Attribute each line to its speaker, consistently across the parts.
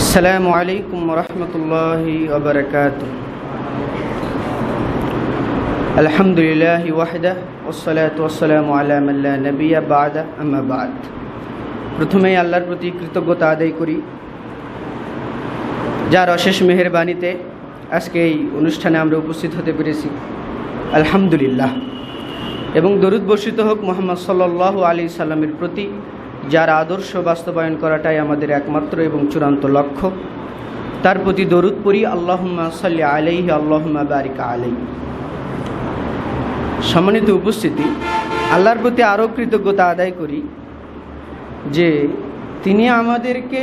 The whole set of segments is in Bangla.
Speaker 1: আসসালামু আলাইকুম রহমতুল্লাহ আবরকাত আলহামদুলিল্লাহ ওয়াহদা ওসলাত আল্লাহ আলামাল্লা নবিয়া বাদ আমাবাদ প্রথমেই আল্লাহর প্রতি কৃতজ্ঞতা আদায় করি। যার অশেষ মেহরবানিতে আজকে এই অনুষ্ঠানে আমরা উপস্থিত হতে পেরেছি। আলহামদুলিল্লাহ। এবং দরুদ বর্ষিত হোক মোহাম্মদ সাল্লাহ আলী সাল্লামের প্রতি যার আদর্শ বাস্তবায়ন করাটাই আমাদের একমাত্র এবং চূড়ান্ত লক্ষ্য। তার প্রতি দরুদ পড়ি, আল্লাহম্মা সাল্লি আলাইহি, আল্লাহম্মা বারিকা আলাই সম্মানিত উপস্থিতি, আল্লাহর প্রতি আরও কৃতজ্ঞতা আদায় করি যে তিনি আমাদেরকে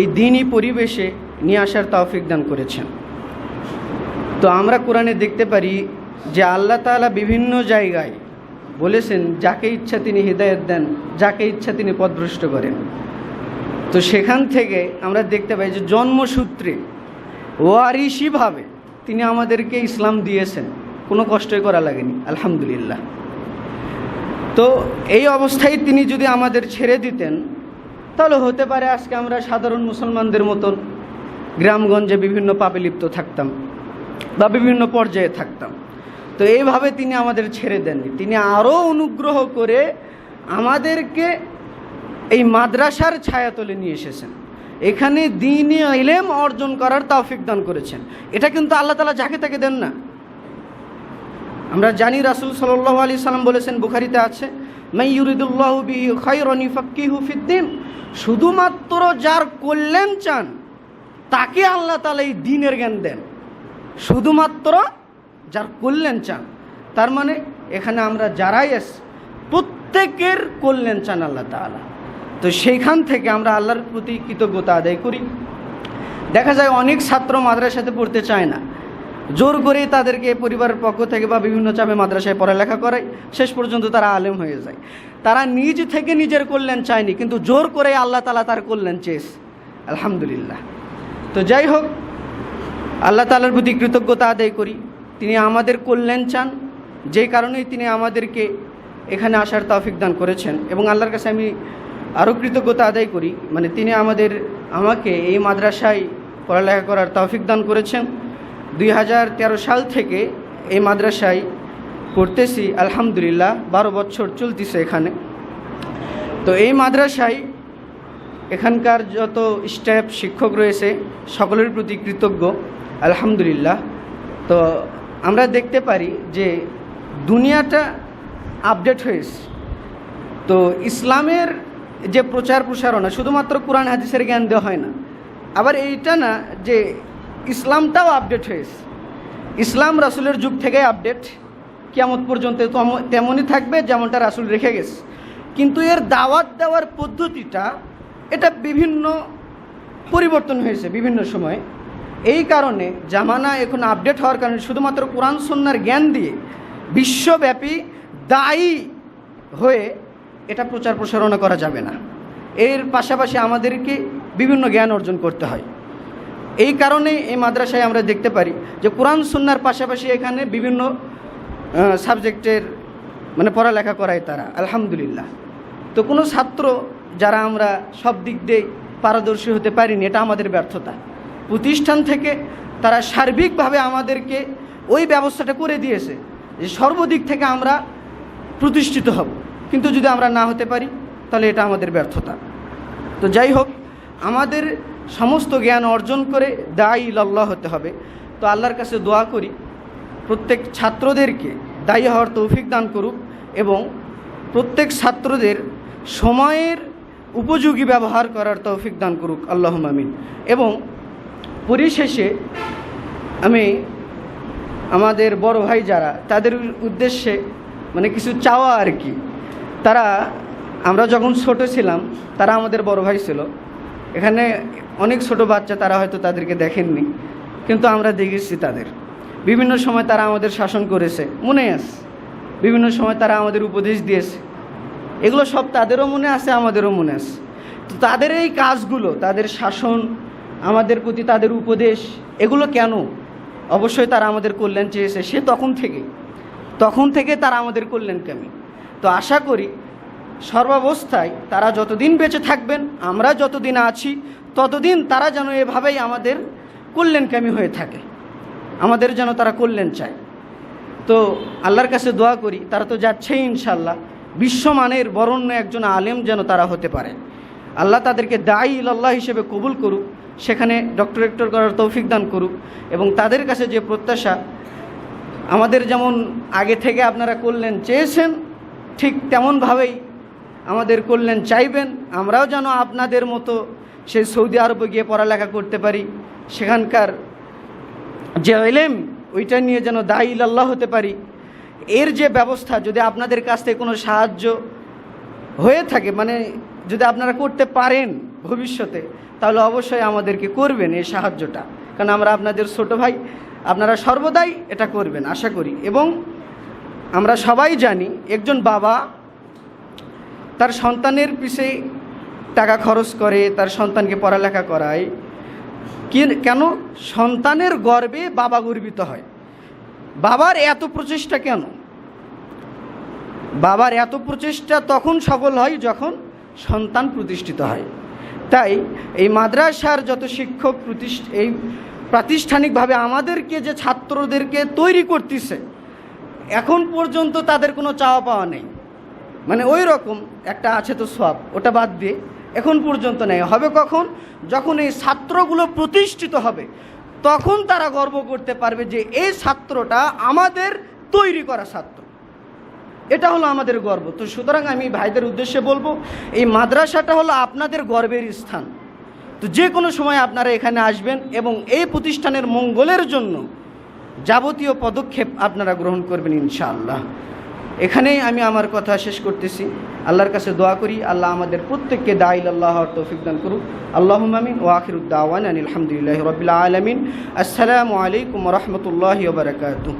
Speaker 1: এই দিনই পরিবেশে নিয়ে আসার তৌফিক দান করেছেন। তো আমরা কোরআনে দেখতে পারি যে আল্লাহ তাআলা বিভিন্ন জায়গায় বলেছেন, যাকে ইচ্ছা তিনি হৃদায়ত দেন, যাকে ইচ্ছা তিনি পথভ্রষ্ট করেন। তো সেখান থেকে আমরা দেখতে পাই যে জন্মসূত্রে ওয়ারিসিভাবে তিনি আমাদেরকে ইসলাম দিয়েছেন। কোনো কষ্টই করা লাগেনি, আলহামদুলিল্লাহ। তো এই অবস্থায় তিনি যদি আমাদের ছেড়ে দিতেন, তাহলে হতে পারে আজকে আমরা সাধারণ মুসলমানদের মতন গ্রামগঞ্জে বিভিন্ন পাপে লিপ্ত থাকতাম বা বিভিন্ন পর্যায়ে থাকতাম। তো এইভাবে তিনি আমাদের ছেড়ে দেননি। তিনি আরও অনুগ্রহ করে আমাদেরকে এই মাদ্রাসার ছায়া ছায়াতলে নিয়ে এসেছেন। এখানে দিনই ইলেম অর্জন করার তৌফিক দান করেছেন। এটা কিন্তু আল্লাহ তালা যাকে তাকে দেন না। আমরা জানি রাসুল সাল্লাহ আলি সাল্লাম বলেছেন, বুখারিতে আছে মাই ইউরিদুল্লাহ বিহি খৈরনি ফাক্কিহু ফিদ্দিন শুধুমাত্র যার কল্যাণ চান, তাকে আল্লাহ তালা এই দিনের জ্ঞান দেন। শুধুমাত্র যার কল্যাণ চান, তার মানে এখানে আমরা যারাই এস প্রত্যেকের কল্যাণ চান আল্লাহ তালা তো সেইখান থেকে আমরা আল্লাহর প্রতি কৃতজ্ঞতা আদায় করি। দেখা যায় অনেক ছাত্র মাদ্রাসাতে পড়তে চায় না। জোর করে তাদেরকে পরিবারের পক্ষ থেকে বা বিভিন্ন চাপে মাদ্রাসায় পড়ালেখা করায়, শেষ পর্যন্ত তারা আলেম হয়ে যায়। তারা নিজ থেকে নিজের কল্যাণ চায়নি, কিন্তু জোর করে আল্লাহ তালা তার কল্যাণ চেয়েছে। আলহামদুলিল্লাহ। তো যাই হোক, আল্লাহ তালার প্রতি কৃতজ্ঞতা আদায় করি। তিনি আমাদের কল্যাণ চান। যেই কারণেই তিনি আমাদেরকে এখানে আসার তৌফিক দান করেছেন। এবং আল্লাহর কাছে আমি আরও কৃতজ্ঞতা আদায় করি। মানে তিনি আমাদের, আমাকে এই মাদ্রাসায় পড়ালেখা করার তৌফিক দান করেছেন। দুই হাজার তেরো সাল থেকে এই মাদ্রাসায় পড়তেছি। আলহামদুলিল্লাহ, বারো বছর চলতেছে এখানে। তো এই মাদ্রাসায় এখানকার যত স্টাফ, শিক্ষক রয়েছে, সকলের প্রতি কৃতজ্ঞ। আলহামদুলিল্লাহ। তো আমরা দেখতে পারি যে দুনিয়াটা আপডেট হয়েছে তো ইসলামের যে প্রচার প্রসারণা, শুধুমাত্র কোরআন হাদিসের জ্ঞান দেওয়া হয় না, আবার এইটা না যে ইসলামটাও আপডেট হয়েছে ইসলাম রাসুলের যুগ থেকে আপডেট কেমন পর্যন্ত তেমনই থাকবে যেমনটা রাসুল রেখে গেছে। কিন্তু এর দাওয়াত দেওয়ার পদ্ধতিটা, এটা বিভিন্ন পরিবর্তন হয়েছে বিভিন্ন সময়। এই কারণে জামানা এখন আপডেট হওয়ার কারণে শুধুমাত্র কোরআন সন্ন্যার জ্ঞান দিয়ে বিশ্বব্যাপী দায়ী হয়ে এটা প্রচার প্রসারণা করা যাবে না। এর পাশাপাশি আমাদেরকে বিভিন্ন জ্ঞান অর্জন করতে হয়। এই কারণে এই মাদ্রাসায় আমরা দেখতে পারি যে কোরআন সুন্নার পাশাপাশি এখানে বিভিন্ন সাবজেক্টের মানে পড়ালেখা করায় তারা। আলহামদুলিল্লাহ। তো কোনো ছাত্র যারা আমরা সব দিক দিয়ে পারদর্শী হতে পারিনি, এটা আমাদের ব্যর্থতা। প্রতিষ্ঠান থেকে তারা সার্বিকভাবে আমাদেরকে ওই ব্যবস্থাটা করে দিয়েছে যে সর্বদিক থেকে আমরা প্রতিষ্ঠিত হব। কিন্তু যদি আমরা না হতে পারি, তাহলে এটা আমাদের ব্যর্থতা। তো যাই হোক, আমাদের সমস্ত জ্ঞান অর্জন করে দায়ী লল্লাহ হতে হবে। তো আল্লাহর কাছে দোয়া করি, প্রত্যেক ছাত্রদেরকে দায়ী হওয়ার তৌফিক দান করুক এবং প্রত্যেক ছাত্রদের সময়ের উপযোগী ব্যবহার করার তৌফিক দান করুক। আল্লাহ মামিন এবং পরিশেষে আমি আমাদের বড় ভাই যারা, তাদের উদ্দেশ্যে মানে কিছু চাওয়া আর কি। তারা, আমরা যখন ছোট ছিলাম, তারা আমাদের বড় ভাই ছিল। এখানে অনেক ছোট বাচ্চা তারা হয়তো তাদেরকে দেখেননি, কিন্তু আমরা দেখেছি তাদের। বিভিন্ন সময় তারা আমাদের শাসন করেছে, মনে আছে। বিভিন্ন সময় তারা আমাদের উপদেশ দিয়েছে। এগুলো সব তাদেরও মনে আছে, আমাদেরও মনে আছে। তো তাদের এই কাজগুলো, তাদের শাসন আমাদের প্রতি তাদের উপদেশ, এগুলো কেন? অবশ্যই তারা আমাদের কল্যাণ চেয়েছে। সে তখন থেকে তখন থেকে তারা আমাদের কল্যাণকামী। তো আশা করি সর্বাবস্থায় তারা যতদিন বেঁচে থাকবেন, আমরা যতদিন আছি, ততদিন তারা যেন এভাবেই আমাদের কল্যাণকামী হয়ে থাকে। আমাদের যেন তারা কল্যাণ চায়। তো আল্লাহর কাছে দোয়া করি, তারা তো যাচ্ছেই ইনশাল্লাহ বিশ্বমানের বরণ্য একজন আলেম যেন তারা হতে পারে। আল্লাহ তাদেরকে দায়ী আল্লাহ হিসেবে কবুল করুক। সেখানে ডক্টরেক্টর করার তৌফিক দান করুক। এবং তাদের কাছে যে প্রত্যাশা, আমাদের যেমন আগে থেকে আপনারা করলেন চেয়েছেন, ঠিক তেমনভাবেই আমাদের করলেন চাইবেন। আমরাও যেন আপনাদের মতো সেই সৌদি আরবে গিয়ে পড়ালেখা করতে পারি। সেখানকার যে এলেম, ওইটা নিয়ে যেন দায়ী আল্লাহ হতে পারি। এর যে ব্যবস্থা, যদি আপনাদের কাছ থেকে কোনো সাহায্য হয়ে থাকে মানে যদি আপনারা করতে পারেন ভবিষ্যতে, তাহলে অবশ্যই আমাদেরকে করবেন এই সাহায্যটা। কারণ আমরা আপনাদের ছোট ভাই, আপনারা সর্বদাই এটা করবেন, আশা করি। এবং আমরা সবাই জানি, একজন বাবা তার সন্তানের পিছে টাকা খরচ করে, তার সন্তানকে পড়ালেখা করায়। কেন? সন্তানের গর্বে বাবা গর্বিত হয়। বাবার এত প্রচেষ্টা কেন? বাবার এত প্রচেষ্টা তখন সফল হয় যখন সন্তান প্রতিষ্ঠিত হয়। তাই এই মাদ্রাসার যত শিক্ষক প্রতিষ্ঠ, এই প্রাতিষ্ঠানিকভাবে আমাদেরকে যে ছাত্রদেরকে তৈরি করতেছে, এখন পর্যন্ত তাদের কোনো চাওয়া পাওয়া নেই। মানে ওই রকম একটা আছে তো সব ওটা বাদ দিয়ে এখন পর্যন্ত নেই। হবে কখন? যখন এই ছাত্রগুলো প্রতিষ্ঠিত হবে, তখন তারা গর্ব করতে পারবে যে এই ছাত্রটা আমাদের তৈরি করা ছাত্র। এটা হলো আমাদের গর্ব। তো সুতরাং আমি ভাইদের উদ্দেশ্যে বলব, এই মাদ্রাসাটা হলো আপনাদের গর্বের স্থান। তো যে কোনো সময় আপনারা এখানে আসবেন এবং এই প্রতিষ্ঠানের মঙ্গলের জন্য যাবতীয় পদক্ষেপ আপনারা গ্রহণ করবেন ইনশাআল্লাহ। এখানেই আমি আমার কথা শেষ করতেছি। আল্লাহর কাছে দোয়া করি, আল্লাহ আমাদের প্রত্যেককে দাইল আল্লাহ তৌফিক দান করুক। আল্লাহ আমিন ও আখিরুদ্দাওয়ান আলহামদুলিল্লাহ রবিল আলমিন। আসসালামু আলাইকুম রহমতুল্লাহ বারকাতুহ।